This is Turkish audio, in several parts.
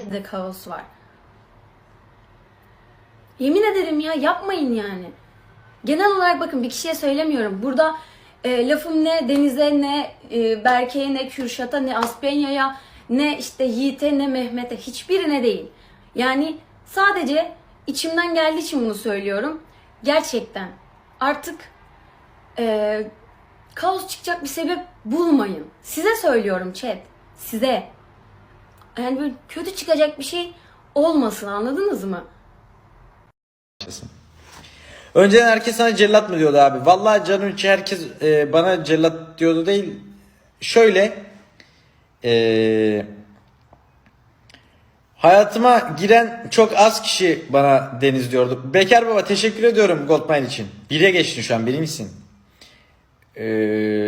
de kaos var. Yemin ederim ya yapmayın yani. Genel olarak bakın bir kişiye söylemiyorum. Burada e, lafım ne Deniz'e ne e, Berke'ye ne Kürşat'a ne Aspenya'ya ne işte Yiğit'e ne Mehmet'e hiçbirine değil. Yani sadece içimden geldiği için bunu söylüyorum. Gerçekten artık e, kaos çıkacak bir sebep bulmayın. Size söylüyorum chat. Size. Yani böyle kötü çıkacak bir şey olmasın anladınız mı? Önceden herkes sana cellat mı diyordu abi? Vallahi canım içi herkes e, bana cellat diyordu değil. Şöyle e, hayatıma giren çok az kişi bana Deniz diyordu. Bekar baba teşekkür ediyorum Goldmine için. Bire geçtin şu an birincisin. Eee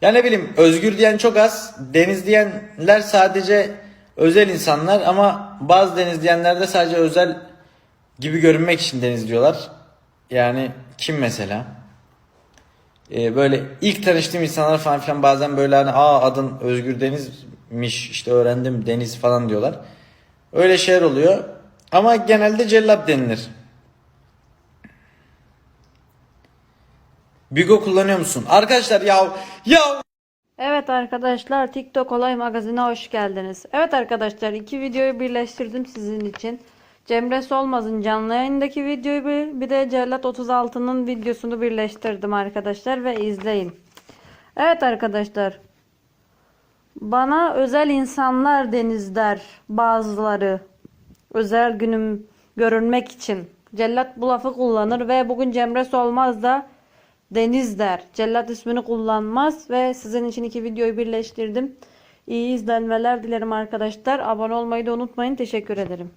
ya ne bileyim özgür diyen çok az. Deniz diyenler sadece özel insanlar ama bazı deniz diyenler de sadece özel gibi görünmek için deniz diyorlar. Yani kim mesela? Ee, böyle ilk tanıştığım insanlar falan filan bazen böyle hani aa adın Özgür Deniz'miş işte öğrendim Deniz falan diyorlar. Öyle şeyler oluyor. Ama genelde cellat denilir. Bigo kullanıyor musun? Arkadaşlar ya ya Evet arkadaşlar TikTok Olay Magazin'e hoş geldiniz. Evet arkadaşlar iki videoyu birleştirdim sizin için. Cemre Solmaz'ın canlı yayındaki videoyu bir, bir de Cellat 36'nın videosunu birleştirdim arkadaşlar ve izleyin. Evet arkadaşlar. Bana özel insanlar denizler bazıları. Özel günüm görünmek için. Cellat bu lafı kullanır ve bugün Cemre Solmaz da Deniz der. Cellat ismini kullanmaz ve sizin için iki videoyu birleştirdim. İyi izlenmeler dilerim arkadaşlar. Abone olmayı da unutmayın. Teşekkür ederim.